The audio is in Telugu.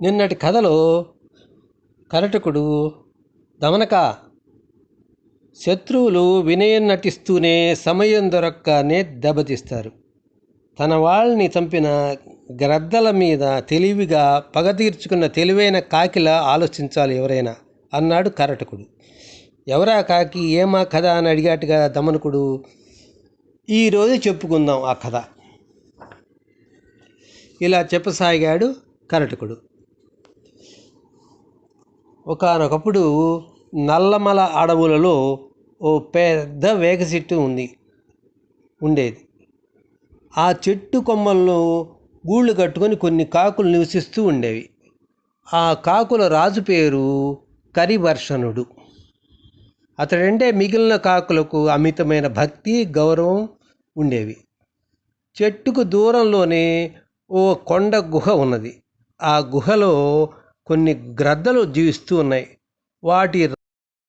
నిన్నటి కథలో కరటకుడు దమనక శత్రువులు వినయం నటిస్తూనే సమయం దొరక్కనే దెబ్బతీస్తారు. తన వాళ్ళని చంపిన గ్రద్దల మీద తెలివిగా పగ తీర్చుకున్న తెలివైన కాకిలా ఆలోచించాలి ఎవరైనా అన్నాడు కరటకుడు. ఎవరా కాకి ఏమా కథ అని అడిగాటుగా దమనకుడు. ఈరోజు చెప్పుకుందాం ఆ కథ. ఇలా చెప్పసాగాడు కరటకుడు. ఒకనొకప్పుడు నల్లమల అడవులలో ఓ పెద్ద వేగ చెట్టు ఉంది ఉండేది. ఆ చెట్టు కొమ్మల్లో గూళ్ళు కట్టుకొని కొన్ని కాకులు నివసిస్తూ ఉండేవి. ఆ కాకుల రాజు పేరు కరివర్షణుడు. అతడంటే మిగిలిన కాకులకు అమితమైన భక్తి గౌరవం ఉండేవి. చెట్టుకు దూరంలోనే ఓ కొండ గుహ ఉన్నది. ఆ గుహలో కొన్ని గ్రద్దలు జీవిస్తూ ఉన్నాయి. వాటి